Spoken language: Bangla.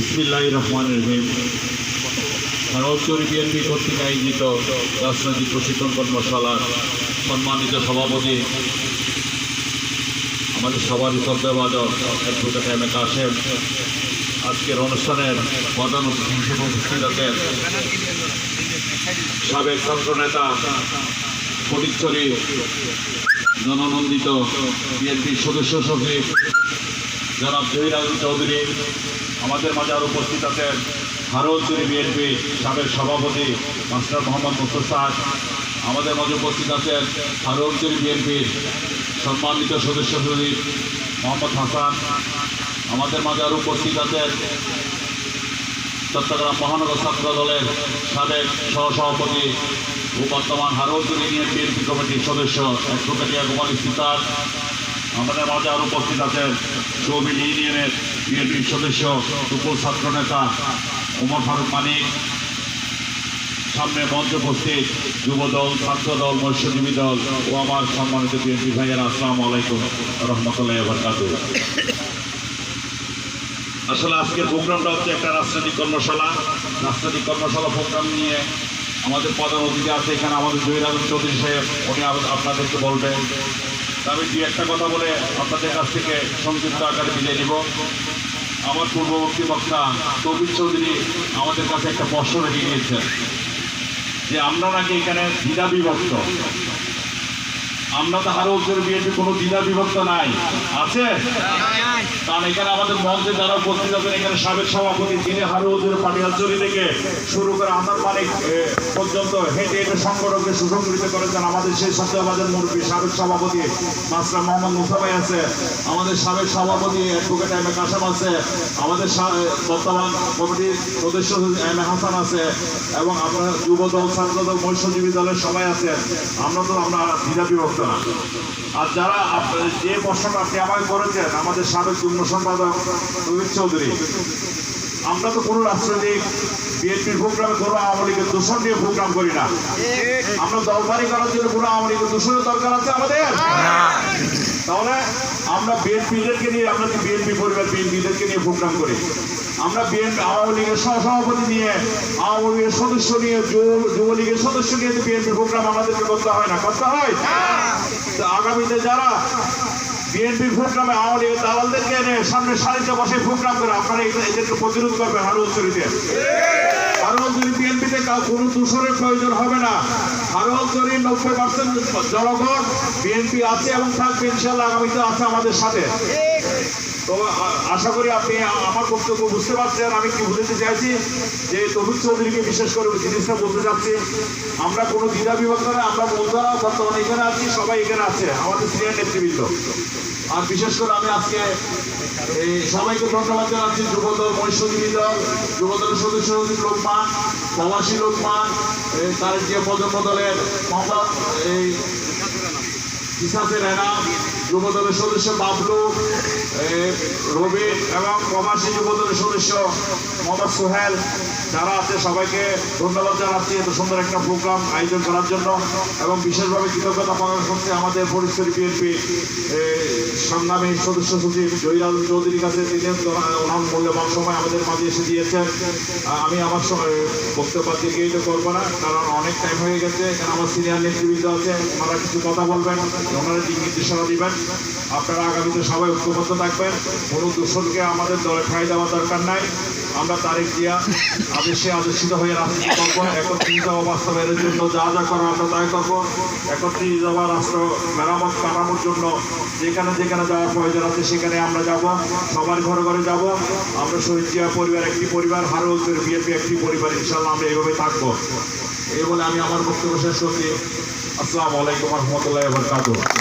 বিসমিল্লাহ রহমান রহিম ভারতীয় বিএনপি কর্তৃক আয়োজিত রাজনৈতিক প্রশিক্ষণ কর্মশালার সম্মানিত সভাপতি আমাদের সবারই শ্রদ্ধাভাজন অ্যাডভোকেট এম এ কাশেম। আজকের অনুষ্ঠানের প্রধান হিসেবে উপস্থিত আছেন সাবেক ছাত্রনেতা ফটিকছড়ি জননন্দিত বিএনপির সদস্য সচিব জনাব জহির চৌধুরী আমাদের মাঝে আরও উপস্থিত আছেন। ভারতজুড়ি বিএনপি সাবেক সভাপতি মাস্টার মোহাম্মদ মুস্তফা আমাদের মাঝে উপস্থিত আছেন ভারতজুড়ি বিএনপির সম্মানিত সদস্য সচিব মোহাম্মদ হাসান। আমাদের মাঝে আরও উপস্থিত আছেন চট্টগ্রাম মহানগর ছাত্র দলের সাবেক সহসভাপতি ও বর্তমান হারোজুর ইউনিয়ন বিএনপি কমিটির সদস্য অ্যাডভোকেট ইয়াকুমাল ইফতিকার আমাদের মাঝে আরও উপস্থিত আছেন চৌবিল ইউনিয়নের বিএনপির সদস্য টুকুল ছাত্র নেতা উমর ফারুক মানিক। সামনে মঞ্চ উপস্থিত যুব দল ছাত্র দল মৎস্যজীবী দল ও আমার সম্মানিত বিএনপি ভাইয়েরা, আসসালামু আলাইকুম রহমতুল্লাহ বরকাত। আসলে আজকের প্রোগ্রামটা হচ্ছে একটা রাজনৈতিক কর্মশালা। রাজনৈতিক কর্মশালা প্রোগ্রাম নিয়ে আমাদের প্রধান অতিথি আছে এখানে আমাদের জহির আলম চৌধুরী সাহেব। উনি আপনাদেরকে বলবেন। আমি দু একটা কথা বলে আপনাদের কাছ থেকে সংযুক্ত আকারে বিদায় নিব। আমার পূর্ববর্তী বক্তা কবির চৌধুরী আমাদের কাছে একটা প্রশ্ন রেখে গিয়েছেন যে, আমরা নাকি এখানে দ্বিধা বিভক্ত আমরা তো হারো উত্তর বিএনপি কোনো দ্বিধা বিভক্ত নাই। আছে? কারণ এখানে আমাদের মঞ্চে যারা উপস্থিত আছেন, এখানে সাবেক সভাপতি যিনি হারু হুজুর পাটিয়ালচুরি থেকে শুরু করে আমার মালিক পর্যন্ত হেঁটে হেঁটে সংগঠনকে সুসংগঠিত করেছেন আমাদের সেই সত্যবাজার মুরব্বী সাবেক সভাপতি মাস্টার মোহাম্মদ মুসাফাই আছে, আমাদের সাবেক সভাপতি অ্যাডভোকেট এম এ কাসাম আছে, আমাদের বর্তমান কমিটির সদস্য এম এ হাসান আছে, এবং আমরা যুব দল ছাত্র দল মৎস্যজীবী দলের সবাই আছে আমরা তো, আমরা দ্বিধা বিভক্ত আর যারা যে প্রশ্নটা আপনি আমায় করেছেন, আমাদের সাবেক যুগ্ম সম্পাদক রোহিত চৌধুরী, আমরা তো কোনো রাজনৈতিক বিএনপির প্রোগ্রামে কোনো আওয়ামী লীগের দূষণ নিয়ে প্রোগ্রাম করি না। আমরা দলবারি করার জন্য কোনো আওয়ামী লীগের দূষণের দরকার আছে আমাদের? তাহলে আমরা বিএনপিদেরকে নিয়ে আমরা বিএনপি পরিবার বিএনপিদেরকে নিয়ে প্রোগ্রাম করি। আমরা বিএনপি আওয়ামী লীগের সহসভাপতি নিয়ে, আওয়ামী লীগের সদস্য নিয়ে, যুব- যুবলীগের সদস্য নিয়ে বিএনপি প্রোগ্রাম আমাদেরকে করতে হয় না, করতে হয়? তো আগামীতে যারা বিএনপি প্রোগ্রামে আওয়ামী লীগের দালালদেরকে এনে সামনে সারিতে বসে প্রোগ্রাম করে, আপনারা এদের- এদেরকে প্রতিরোধ করবেন আরও উচ্চরিতে। আরও যদি বিএনপিতে কোনো দূষণের প্রয়োজন হবে না। আরও যদি নব্বই পার্সেন্ট জনগণ বিএনপি আছে এবং থাকবে, ইনশাল্লাহ আগামীতে আছে আমাদের সাথে। তো আশা করি আপনি আমার বক্তব্য বুঝতে পারছেন। আমি কি বুঝতে চাইছি যে তবুজ চৌধুরীকে বিশেষ করে জিনিসটা বলতে চাচ্ছি, আমরা কোনো দ্বিধা বিভক্ত না আমরা বন্ধুরা বর্তমানে এখানে আছি, সবাই এখানে আছে, আমাদের সিনিয়র নেতৃবৃন্দ। আর বিশেষ করে আমি আজকে এই সবাইকে ধন্যবাদ জানাচ্ছি, যুবদল মৎস্যজীবী দল, যুবদলের সদস্য লোকমান, প্রবাসী লোকমান তার যে প্রজন্ম দলের মোহাম্মদ, এই ইসাসে রেনা যুব দলের সদস্য বাবলু রবি এবং প্রবাসী যুবদলের সদস্য মোহাম্মদ সোহেল, যারা আছে সবাইকে ধন্যবাদ জানাচ্ছি এত সুন্দর একটা প্রোগ্রাম আয়োজন করার জন্য এবং বিশেষভাবে কৃতজ্ঞতা প্রকাশ করছে আমাদের পরিস্থিতি বিএনপি সংগ্রামী সদস্য সচিব জহিরাল চৌধুরীর কাছে, তিনি ওনার মূল্যবান সময় আমাদের মাঝে এসে দিয়েছেন। আমি আমার বক্তব্য দীর্ঘায়িত করব না, কারণ অনেক টাইম হয়ে গেছে, এখানে আমার সিনিয়র নেতৃবৃন্দ আছে ওনারা কিছু কথা বলবেন, ওনারা দিক নির্দেশনা দিবেন। আপনারা আগামীতে সবাই ঐক্যবদ্ধ থাকবেন, কোনো দূষণকে আমাদের দলে ঠাই দেওয়া দরকার নাই। আমরা তারিখ দিয়া আদেশে আদেশিত হয়ে রাজনীতি করব। একত্রিত বাস্তবায়নের জন্য যা যা করার আমরা তাই করব। একত্রিত যাওয়া রাষ্ট্র মেরামত কাটানোর জন্য যেখানে যেখানে যাওয়ার প্রয়োজন আছে সেখানে আমরা যাব। সবার ঘরে ঘরে যাব। আমরা শহীদ জিয়া পরিবার, একটি পরিবার হারুজের বিএপি একটি পরিবার ইনশাল্লাহ আমরা এইভাবে থাকব। এই বলে আমি আমার বক্তব্য শেষ করছি। আসসালামু আলাইকুম রহমতুল্লাহ বরকাত